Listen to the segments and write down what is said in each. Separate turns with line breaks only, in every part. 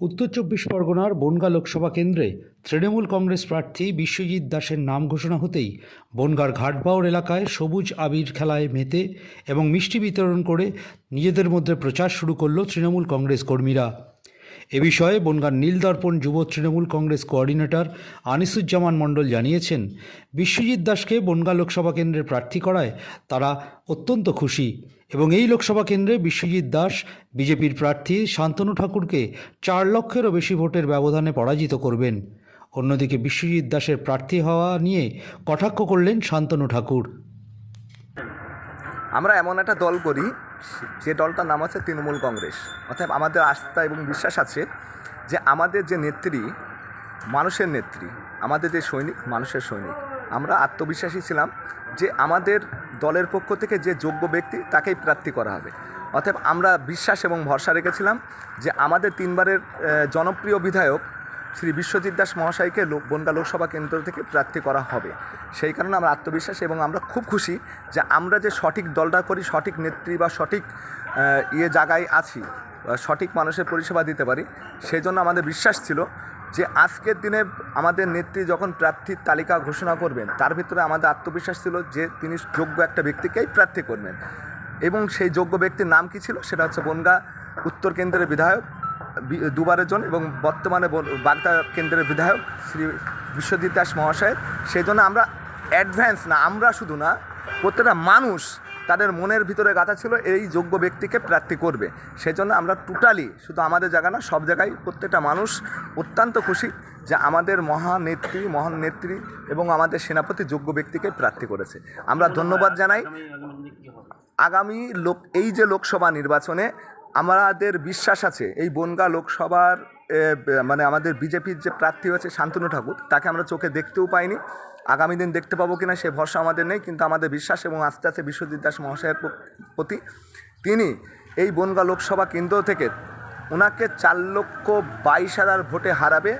উত্তর চব্বিশ পরগনার বনগা লোকসভা কেন্দ্রে তৃণমূল কংগ্রেস প্রার্থী বিশ্বজিৎ দাসের নাম ঘোষণা হতেই বনগার ঘাটবাউর এলাকায় সবুজ আবির খেলায় মেতে এবং মিষ্টি বিতরণ করে নিজেদের মধ্যে প্রচার শুরু করল তৃণমূল কংগ্রেস কর্মীরা। এ বিষয়ে বনগার নীলদর্পণ যুব তৃণমূল কংগ্রেস কোঅর্ডিনেটর আনিসুজ্জামান মণ্ডল জানিয়েছেন, বিশ্বজিৎ দাসকে বনগা লোকসভা কেন্দ্রের প্রার্থী করায় তারা অত্যন্ত খুশি। এবং এই লোকসভা কেন্দ্রে বিশ্বজিৎ দাস, বিজেপির প্রার্থী শান্তনু ঠাকুরকে চার লক্ষেরও বেশি ভোটের ব্যবধানে পরাজিত করবেন। অন্যদিকে বিশ্বজিৎ দাসের প্রার্থী হওয়া নিয়ে কটাক্ষ করলেন শান্তনু ঠাকুর।
আমরা এমন একটা দল করি, যে দলটার নাম আছে তৃণমূল কংগ্রেস। অর্থাৎ আমাদের আস্থা এবং বিশ্বাস আছে যে আমাদের যে নেত্রী, মানুষের নেত্রী, আমাদের যে সৈনিক, মানুষের সৈনিক। আমরা আত্মবিশ্বাসী ছিলাম যে আমাদের দলের পক্ষ থেকে যে যোগ্য ব্যক্তি, তাকেই প্রার্থী করা হবে। অতএব আমরা বিশ্বাস এবং ভরসা রেখেছিলাম যে আমাদের তিনবারের জনপ্রিয় বিধায়ক শ্রী বিশ্বজিৎ দাস মহাশয়কে বনগা লোকসভা কেন্দ্র থেকে প্রার্থী করা হবে। সেই কারণে আমরা আত্মবিশ্বাস এবং আমরা খুব খুশি যে আমরা যে সঠিক দলটা করি, সঠিক নেত্রী বা সঠিক ইয়ে জায়গায় আছি সঠিক মানুষের পরিষেবা দিতে পারি সেই জন্য আমাদের বিশ্বাস ছিল যে আজকের দিনে আমাদের নেত্রী যখন প্রার্থীর তালিকা ঘোষণা করবেন, তার ভিতরে আমাদের আত্মবিশ্বাস ছিল যে তিনি যোগ্য একটা ব্যক্তিকেই প্রার্থী করবেন। এবং সেই যোগ্য ব্যক্তির নাম কি ছিল? সেটা হচ্ছে বনগা উত্তর কেন্দ্রের বিধায়ক দুবারের জন এবং বর্তমানে বাগদা কেন্দ্রের বিধায়ক শ্রী বিশ্বজিৎ দাস মহাশয়ের। সেই জন্য আমরা অ্যাডভান্স না, আমরা শুধু না, প্রত্যেকটা মানুষ তাদের মনের ভিতরে গাথা ছিল, এই যোগ্য ব্যক্তিকে প্রার্থী করবে। সেজন্য আমরা টোটালি শুধু আমাদের জায়গা না, সব জায়গায় প্রত্যেকটা মানুষ অত্যন্ত খুশি যে আমাদের মহানেত্রী, মহান নেত্রী এবং আমাদের সেনাপতি যোগ্য ব্যক্তিকে প্রার্থী করেছে। আমরা ধন্যবাদ জানাই। আগামী লোক, এই যে লোকসভা নির্বাচনে আমাদের বিশ্বাস আছে এই বনগা লোকসভার মানে আমাদের বিজেপির যে প্রার্থী হয়েছে শান্তনু ঠাকুর তাকে আমরা চোখে দেখতেও পাইনি। আগামী দিন দেখতে পাবো কিনা সে ভরসা আমাদের নেই কিন্তু আমাদের বিশ্বাস এবং আস্তে আস্তে বিশ্বজিৎ দাস মহাশয়ের প্রতি তিনি এই বনগা লোকসভা কেন্দ্র থেকে ওনাকে চার লক্ষ বাইশ হাজার ভোটে হারাবে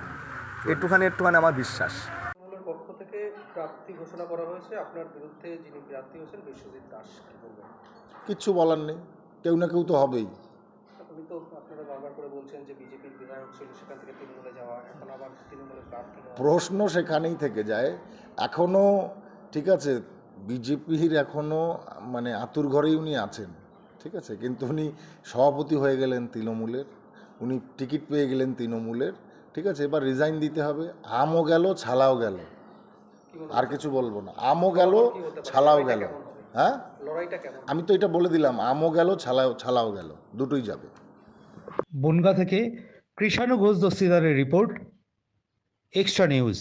একটুখানি একটুখানি আমার বিশ্বাস।
তৃণমূলের পক্ষ থেকে প্রার্থী ঘোষণা করা হয়েছে আপনার বিরুদ্ধে যিনি প্রার্থী হয়েছেন বিশ্বজিৎ দাস কি
কিচ্ছু বলার নেই কেউ না কেউ তো হবেই
উনি তো আপনারা বারবার করে বলছেন যে বিজেপির বিধায়ক ছিল সেখান থেকে তৃণমূলে যাওয়া এখন আবার তৃণমূলের প্রার্থী
প্রশ্ন সেখানেই থেকে যায়। এখনও ঠিক আছে বিজেপির এখনও মানে আতুর ঘরেই উনি আছেন ঠিক আছে কিন্তু উনি সভাপতি হয়ে গেলেন তৃণমূলের উনি টিকিট পেয়ে গেলেন তৃণমূলের ঠিক আছে এবার রিজাইন দিতে হবে আমও গেল ছালাও গেল। আর কিছু বলব না। আমও গেল ছালাও গেল। হ্যাঁ? আমি তো এটা বলে দিলাম আমও গেল ছালাও ছালাও গেল দুটোই যাবে।
বনগা থেকে কৃষাণু ঘোষ দস্তিদারের রিপোর্ট এক্সট্রা নিউজ